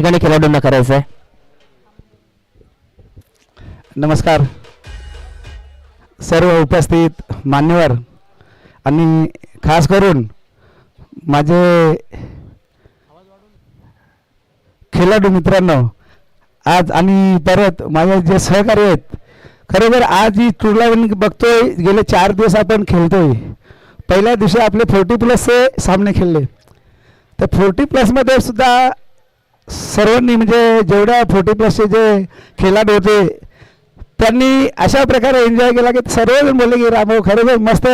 ठिकाणी खेळाडूंना करायचं आहे नमस्कार सर्व उपस्थित मान्यवर आणि खास करून माझे खेळाडू मित्रांनो आज आणि परत माझे जे सहकारी आहेत खरोखर आज ही टुर्नामेंट बघतोय गेले चार दिवस आपण खेळतोय पहिल्या दिवशी आपले फोर्टी प्लसचे सामने खेळले तर फोर्टी प्लसमध्ये सुद्धा सर्वांनी म्हणजे जेवढ्या फोर्टी प्लसचे जे खेळाडू होते त्यांनी अशा प्रकारे एन्जॉय केला की सर्वजण बोलले की रामभाऊ खरोखर मस्त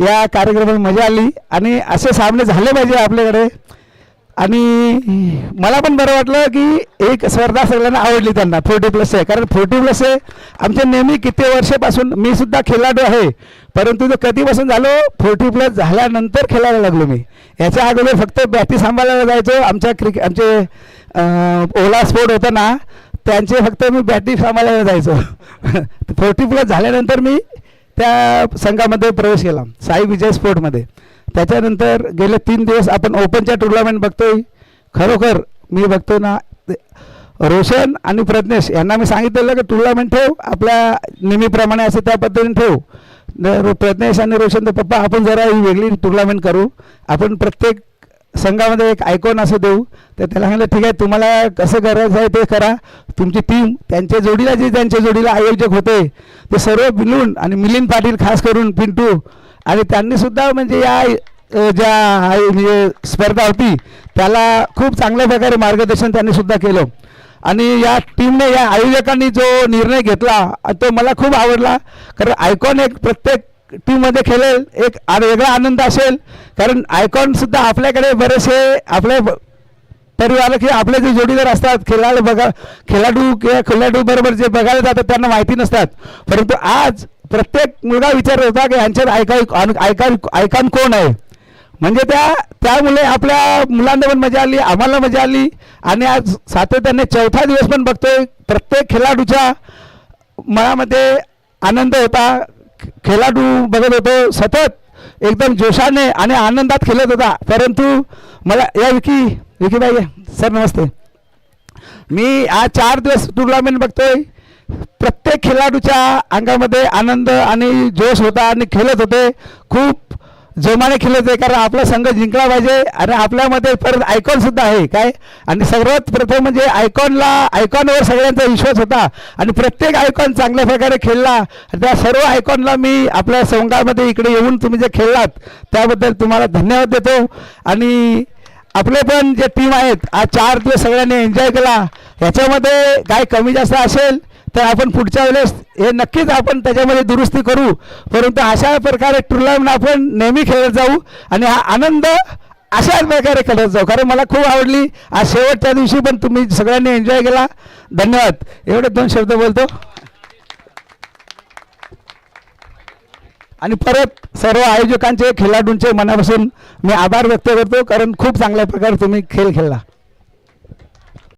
या कार्यक्रमात मजा आली आणि असे सामने झाले पाहिजे आपल्याकडे. आणि मला पण बरं वाटलं की एक स्पर्धा सगळ्यांना आवडली त्यांना फोर्टी प्लस आहे कारण फोर्टी प्लस आहे आमच्या नेहमी किती वर्षापासून मी सुद्धा खेळाडू आहे परंतु तो कधीपासून झालो फोर्टी प्लस झाल्यानंतर खेळायला लागलो मी. याच्या अगोदर फक्त बॅटी सांभाळायला जायचो आमच्या क्रिके आमचे ओला स्पोर्ट होता ना त्यांचे फक्त मी बॅटिंग सांभाळायला जायचो. फोर्टी प्लस झाल्यानंतर मी त्या संघामध्ये प्रवेश केला साई विजय स्पोर्टमध्ये. त्याच्यानंतर गेले तीन दिवस आपण ओपनच्या टुर्नामेंट बघतोय. खरोखर मी बघतो ना रोशन आणि प्रज्ञेश यांना मी सांगितलेलं की टुर्नामेंट ठेव आपल्या नेहमीप्रमाणे असं त्या पद्धतीने ठेव. प्रज्ञेश आणि रोशन तर पप्पा आपण जरा ही वेगळी टुर्नामेंट करू. आपण प्रत्येक संघामध्ये एक आयकॉन असं देऊ तर त्याला सांगितलं ठीक आहे तुम्हाला कसं करायचं आहे ते करा. तुमची टीम त्यांच्या जोडीला जे त्यांच्या जोडीला आयोजक होते ते सर्व मिळून आणि मिलिंद पाटील खास करून पिंटू आणि त्यांनी सुद्धा म्हणजे या ज्या आय- म्हणजे स्पर्धा होती त्याला खूप चांगल्या प्रकारे मार्गदर्शन त्यांनी सुद्धा केलं. आणि या टीमने या आयोजकांनी जो निर्णय घेतला तो मला खूप आवडला. कारण आयकॉन एक प्रत्येक टीममध्ये खेळेल एक वेगळा आनंद असेल. कारण आयकॉनसुद्धा आपल्याकडे बरेचसे आपल्या परिवार की आपले जे जोडीदार असतात खेळाडू बघा खेळाडू किंवा खेळाडू बरोबर जे बघायला जातात त्यांना माहिती नसतात. परंतु आज प्रत्येक मुलगा विचार होता की यांच्यात आयकॉन आयकॉन आयकॉन कोण आहे? म्हणजे त्या त्यामुळे आपल्या मुलांना पण मजा आली आम्हाला मजा आली. आणि आज सातत्याने चौथा दिवस पण बघतोय. प्रत्येक खेळाडूच्या मनामध्ये आनंद होता. खेळाडू बघत होतो सतत एकदम जोशाने आणि आनंदात खेळत होता. परंतु मला या विकी विकी बाई सर नमस्ते. मी आज चार दिवस टुर्नामेंट बघतोय. प्रत्येक खेळाडूच्या अंगामध्ये आनंद आणि जोश होता आणि खेळत होते. खूप जोमाने खेळत आहे कारण आपला संघ जिंकला पाहिजे आणि आपल्यामध्ये परत आयकॉन सुद्धा आहे. काय? आणि सर्वात प्रथम म्हणजे आयकॉनला आयकॉनवर सगळ्यांचा विश्वास होता. आणि प्रत्येक आयकॉन चांगल्या प्रकारे खेळला. आणि त्या सर्व आयकॉनला मी आपल्या संघामध्ये इकडे येऊन तुम्ही जे खेळलात त्याबद्दल तुम्हाला धन्यवाद देतो. आणि आपले पण जे टीम आहेत आज चार दिवस सगळ्यांनी एन्जॉय केला. ह्याच्यामध्ये काय कमी जास्त असेल तर आपण पुढच्या वेळेस हे नक्कीच आपण त्याच्यामध्ये दुरुस्ती करू. परंतु अशा प्रकारे टुर्नामेंट आपण नेहमी खेळत जाऊ आणि हा आनंद अशाच प्रकारे खेळत जाऊ. कारण मला खूप आवडली. आज शेवटच्या दिवशी पण तुम्ही सगळ्यांनी एन्जॉय केला. धन्यवाद. एवढे दोन शब्द बोलतो. आणि परत सर्व आयोजकांचे खेळाडूंचे मनापासून मी आभार व्यक्त करतो. कारण खूप चांगल्या प्रकारे तुम्ही खेळ खेळला.